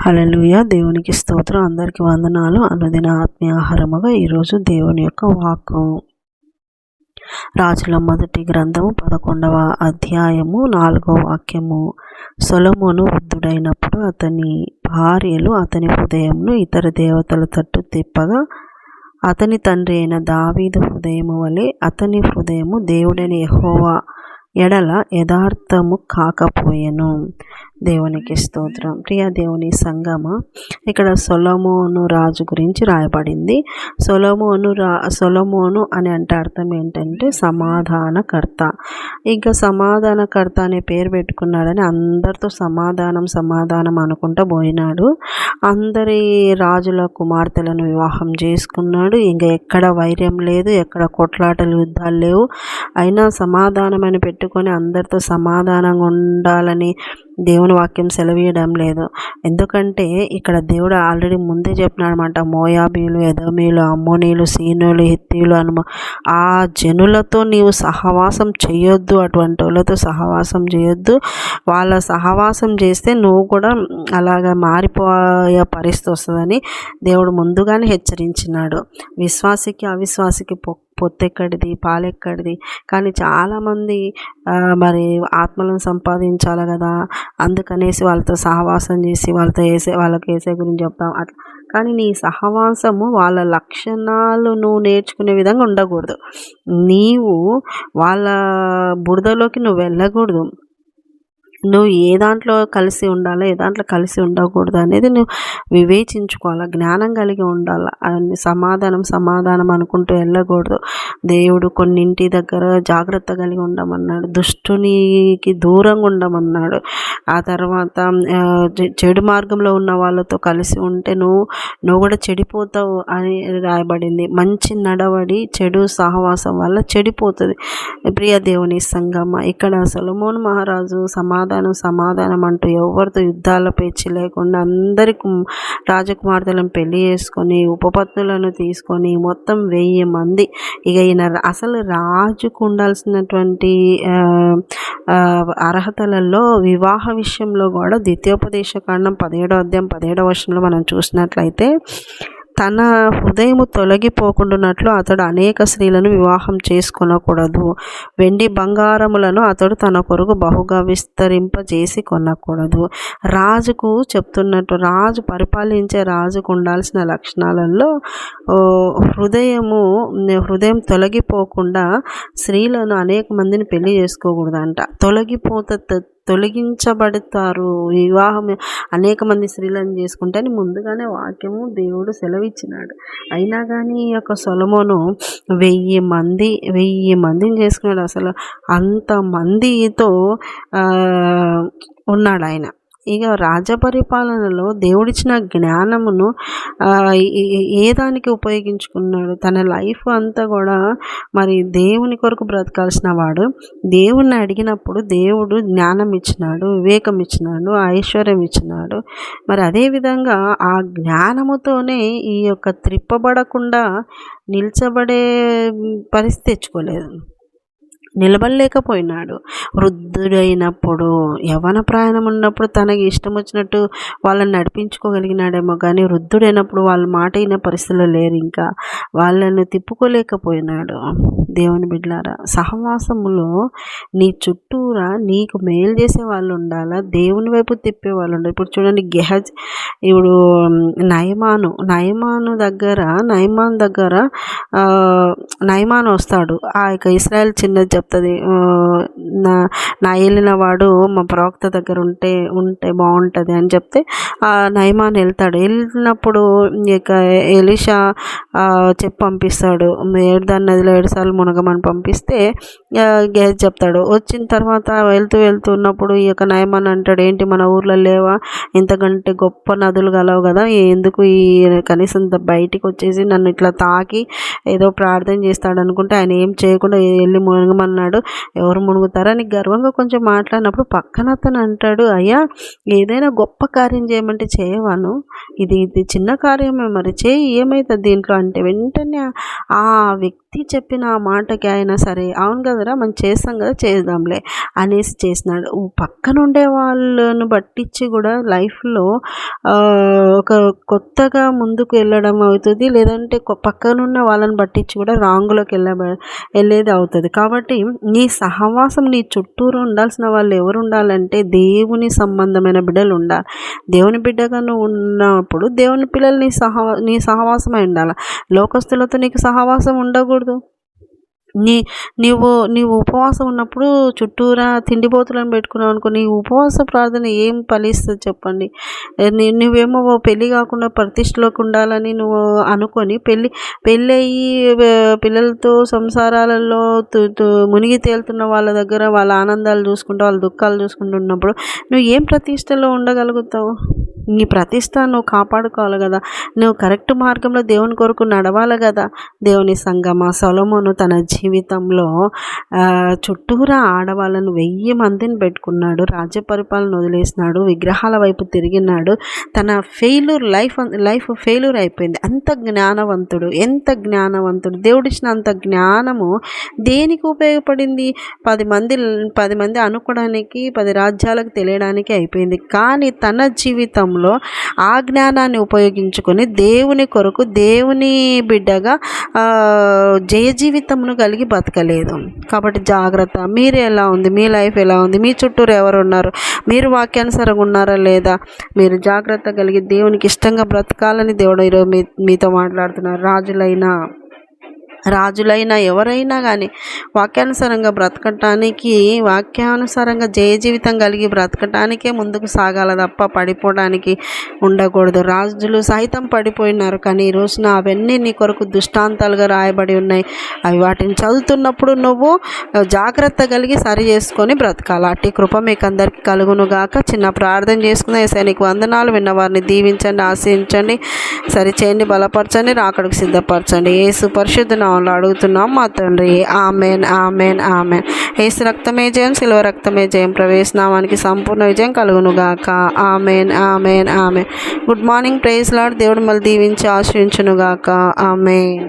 హలలుయ దేవునికి స్తోత్రం. అందరికి వందనాలు. అనుదిన ఆత్మీయాహారముగా ఈరోజు దేవుని యొక్క వాక్కు. రాజుల మొదటి గ్రంథము పదకొండవ అధ్యాయము నాలుగవ వాక్యము. సొలమును వృద్ధుడైనప్పుడు అతని భార్యలు అతని హృదయంను ఇతర దేవతల తట్టు తిప్పగా అతని తండ్రి అయిన దావీదు హృదయము వలె అతని హృదయము దేవుడైన యహోవా ఎడల యథార్థము కాకపోయెను. దేవునికి స్తోత్రం. ప్రియ దేవుని సంగమ ఇక్కడ సొలమోను రాజు గురించి రాయబడింది. సొలమోను రా సొలమోను అని అంటే అర్థం ఏంటంటే సమాధానకర్త. ఇంకా సమాధానకర్త అనే పేరు పెట్టుకున్నాడని అందరితో సమాధానం సమాధానం అనుకుంటూ పోయినాడు. అందరి రాజుల కుమార్తెలను వివాహం చేసుకున్నాడు. ఇంకా ఎక్కడ వైర్యం లేదు ఎక్కడ కొట్లాటలు యుద్ధాలు లేవు. అయినా సమాధానం అని పెట్టుకొని అందరితో సమాధానంగా ఉండాలని దేవుని వాక్యం సెలవీయడం లేదు. ఎందుకంటే ఇక్కడ దేవుడు ఆల్రెడీ ముందే చెప్పినాడనమాట. మోయాబీలు ఎదమీలు అమ్మోనీలు సీనులు హిత్తీలు అనుమ ఆ జనులతో నీవు సహవాసం చేయొద్దు అటువంటి వాళ్ళతో సహవాసం చేయొద్దు. వాళ్ళ సహవాసం చేస్తే నువ్వు కూడా అలాగా మారిపోయే పరిస్థితి వస్తుందని దేవుడు ముందుగానే హెచ్చరించినాడు. విశ్వాసికి అవిశ్వాసికి పొత్తెక్కడిది పాలెక్కడిది. కానీ చాలామంది మరి ఆత్మలను సంపాదించాలి కదా. అందుకనేసి వాళ్ళతో సహవాసం చేసి వాళ్ళతో వేసే వాళ్ళకి వేసే గురించి చెప్తాం. అట్లా. కానీ నీ సహవాసము వాళ్ళ లక్షణాలు నువ్వు నేర్చుకునే విధంగా ఉండకూడదు. నీవు వాళ్ళ బురదలోకి నువ్వు వెళ్ళకూడదు. నువ్వు ఏ దాంట్లో కలిసి ఉండాలో ఏ దాంట్లో కలిసి ఉండకూడదు అనేది నువ్వు వివేచించుకోవాలి జ్ఞానం కలిగి ఉండాలి. సమాధానం సమాధానం అనుకుంటూ వెళ్ళకూడదు. దేవుడు కొన్నింటి దగ్గర జాగ్రత్త కలిగి ఉండమన్నాడు దుష్టునికి దూరంగా ఉండమన్నాడు. ఆ తర్వాత చెడు మార్గంలో ఉన్న వాళ్ళతో కలిసి ఉంటే నువ్వు నువ్వు కూడా చెడిపోతావు అని రాయబడింది. మంచి నడవడి చెడు సహవాసం వల్ల చెడిపోతుంది. ప్రియ దేవుని సంగమ ఇక్కడ సొలమోన్ మహారాజు సమాధానం సమాధానం సమాధానం అంటూ ఎవరితో యుద్ధాల పేచి లేకుండా అందరి రాజకుమార్తెలను పెళ్ళి చేసుకొని ఉపపత్నులను తీసుకొని మొత్తం వెయ్యి మంది. ఇక ఈయన అసలు రాజుకు ఉండాల్సినటువంటి అర్హతలలో వివాహ విషయంలో కూడా ద్వితీయోపదేశ కాండం పదిహేడో అధ్యాయం పదిహేడవ వర్షంలో మనం చూసినట్లయితే తన హృదయము తొలగిపోకుండానట్లు అతడు అనేక స్త్రీలను వివాహం చేసుకొనకూడదు. వెండి బంగారములను అతడు తన కొరకు బహుగా విస్తరింపజేసి కొనకూడదు. రాజుకు చెప్తున్నట్టు రాజు పరిపాలించే రాజుకు ఉండాల్సిన లక్షణాలలో హృదయము హృదయం తొలగిపోకుండా స్త్రీలను అనేక మందిని పెళ్ళి చేసుకోకూడదంట. తొలగిపోత తొలగించబడతారు. వివాహం అనేక మంది స్త్రీలను చేసుకుంటే అని ముందుగానే వాక్యము దేవుడు సెలవిచ్చినాడు. అయినా కానీ ఈ యొక్క సొలమోను వెయ్యి మంది వెయ్యి మందిని చేసుకున్నాడు. అసలు అంతమందితో ఉన్నాడు ఆయన. ఇక రాజపరిపాలనలో దేవుడిచ్చిన జ్ఞానమును ఏ దానికి ఉపయోగించుకున్నాడు? తన లైఫ్ అంతా కూడా మరి దేవుని కొరకు బ్రతకాల్సిన వాడు. దేవుణ్ణి అడిగినప్పుడు దేవుడు జ్ఞానం ఇచ్చినాడు వివేకం ఇచ్చినాడు ఐశ్వర్యం ఇచ్చినాడు మరి అదేవిధంగా ఆ జ్ఞానముతోనే ఈ యొక్క త్రిప్పబడకుండా నిల్చబడే పరిస్థితి తెచ్చుకోలేదు. నిలబడలేకపోయినాడు. వృద్ధుడైనప్పుడు యవన ప్రయాణం ఉన్నప్పుడు తనకి ఇష్టం వచ్చినట్టు వాళ్ళని నడిపించుకోగలిగినాడేమో కానీ వృద్ధుడైనప్పుడు వాళ్ళ మాట అయిన పరిస్థితుల్లో లేరు ఇంకా. వాళ్ళను తిప్పుకోలేకపోయినాడు. దేవుని బిడ్లారా సహవాసములో నీ చుట్టూరా నీకు మేలు చేసే వాళ్ళు ఉండాలా? దేవుని వైపు తిప్పే వాళ్ళు ఉండాలి? ఇప్పుడు చూడండి గెహజ్ ఇప్పుడు నయమాను. నయమాను దగ్గర నయమాన్ దగ్గర నయమాన్ వస్తాడు. ఆ యొక్క ఇస్రాయల్ జప్ చెప్తుంది నా నా వెళ్ళిన వాడు మా ప్రవక్త దగ్గర ఉంటే ఉంటే బాగుంటుంది అని చెప్తే నయమాన్ వెళ్తాడు. వెళ్ళినప్పుడు ఇక ఎలిషా చెప్పి పంపిస్తాడు. ఏడుదాని నదిలో ఏడుసార్లు మునగమని పంపిస్తే గ్యాస్ చెప్తాడు. వచ్చిన తర్వాత వెళ్తూ వెళ్తూ ఉన్నప్పుడు ఈ యొక్క నయమాన్ అంటాడు ఏంటి మన ఊర్లో లేవా? ఇంతకంటే గొప్ప నదులు గలవు కదా ఎందుకు ఈ కనీసం బయటికి వచ్చేసి నన్ను ఇట్లా తాకి ఏదో ప్రార్థన చేస్తాడు అనుకుంటే ఆయన ఏం చేయకుండా వెళ్ళి అన్నాడు. ఎవరు మునుగుతారని గర్వంగా కొంచెం మాట్లాడినప్పుడు పక్కన అతను అంటాడు అయ్యా ఏదైనా గొప్ప కార్యం చేయమంటే చేయవాను. ఇది ఇది చిన్న కార్యమే మరి. చేయి ఏమవుతుంది దీంట్లో? అంటే వెంటనే ఆ వ్యక్తి చెప్పిన ఆ మాటకి అయినా సరే అవును కదరా మనం చేస్తాం కదా చేద్దాంలే అనేసి చేసినాడు. పక్కన ఉండే వాళ్ళను పట్టించి కూడా లైఫ్లో ఒక కొత్తగా ముందుకు వెళ్ళడం అవుతుంది. లేదంటే పక్కనున్న వాళ్ళని పట్టించి కూడా రాంగులోకి వెళ్ళ వెళ్ళేది అవుతుంది. కాబట్టి నీ సహవాసం నీ చుట్టూరు ఉండాల్సిన వాళ్ళు ఎవరు ఉండాలంటే దేవుని సంబంధమైన బిడ్డలు ఉండాలి దేవుని బిడ్డగా నువ్వు ఉన్నప్పుడు దేవుని పిల్లలు నీ సహవా నీ సహవాసమై ఉండాలి? లోకస్తులతో నీకు సహవాసం ఉండకూడదు. నీ నీవు నీవు ఉపవాసం ఉన్నప్పుడు చుట్టూరా తిండిపోతులను పెట్టుకున్నావు అనుకో నీ ఉపవాస ప్రార్థన ఏం ఫలిస్తుంది చెప్పండి? నువ్వేమో పెళ్ళి కాకుండా ప్రతిష్టలోకి ఉండాలని నువ్వు అనుకొని పెళ్ళి పెళ్ళి అయ్యి పిల్లలతో సంసారాలలో మునిగి తేలుతున్న వాళ్ళ దగ్గర వాళ్ళ ఆనందాలు చూసుకుంటూ వాళ్ళ దుఃఖాలు చూసుకుంటున్నప్పుడు నువ్వు ఏం ప్రతిష్టలో ఉండగలుగుతావు? నీ ప్రతిష్ట నువ్వు కాపాడుకోవాలి కదా. నువ్వు కరెక్ట్ మార్గంలో దేవుని కొరకు నడవాలి కదా. దేవుని సంగమ సొలమును తన జీవితంలో చుట్టూరా ఆడవాళ్ళను వెయ్యి మందిని పెట్టుకున్నాడు. రాజ్య పరిపాలన వదిలేసినాడు. విగ్రహాల వైపు తిరిగినాడు. తన ఫెయిల్యూర్ లైఫ్ లైఫ్ ఫెయిల్యూర్ అయిపోయింది. అంత జ్ఞానవంతుడు ఎంత జ్ఞానవంతుడు. దేవుడిచ్చిన అంత జ్ఞానము దేనికి ఉపయోగపడింది? పది మంది పది మంది అనుకోవడానికి పది రాజ్యాలకు తెలియడానికి అయిపోయింది. కానీ తన జీవితంలో ఆ జ్ఞానాన్ని ఉపయోగించుకొని దేవుని కొరకు దేవుని బిడ్డగా జయ జీవితమును కలిగి బతకలేదు. కాబట్టి జాగ్రత్త. మీరు ఎలా ఉంది? మీ లైఫ్ ఎలా ఉంది? మీ చుట్టూరు ఎవరు ఉన్నారు మీరు వాక్యానుసారంగా ఉన్నారా లేదా? మీరు జాగ్రత్త కలిగి దేవునికి ఇష్టంగా బ్రతకాలని దేవుడు ఈరోజు మీ మీతో మాట్లాడుతున్నారు. రాజులైనా రాజులైనా ఎవరైనా కానీ వాక్యానుసారంగా బ్రతకటానికి వాక్యానుసారంగా జయ జీవితం కలిగి బ్రతకటానికే ముందుకు సాగాల తప్ప పడిపోవడానికి ఉండకూడదు. రాజులు సైతం పడిపోయినారు. కానీ ఈ రోజున అవన్నీ నీ కొరకు దృష్టాంతాలుగా రాయబడి ఉన్నాయి. అవి వాటిని చదువుతున్నప్పుడు నువ్వు జాగ్రత్త కలిగి సరి చేసుకొని బ్రతకాలి. అట్టి కృప మీకు అందరికీ కలుగును గాక. చిన్న ప్రార్థన చేసుకున్న సైనిక వందనాలు. విన్నవారిని దీవించండి ఆశించండి సరి చేయండి బలపరచండి రాకడికి సిద్ధపరచండి. ఏసు పరిశుద్ధ నామంలో అడుగుతున్నాం. మా తండ్రి ఆమెన్ ఆమెన్ ఆమెన్. ఏసు రక్తమే జయం సిల్వ రక్తమే జయం. ప్రవేశనామానికి సంపూర్ణ విజయం కలుగునుగాక. Amen amen amen. Good morning praise Lord దేవుడు మళ్ళీ దీవించి ఆశ్రయించునుగాక. ఆమెన్.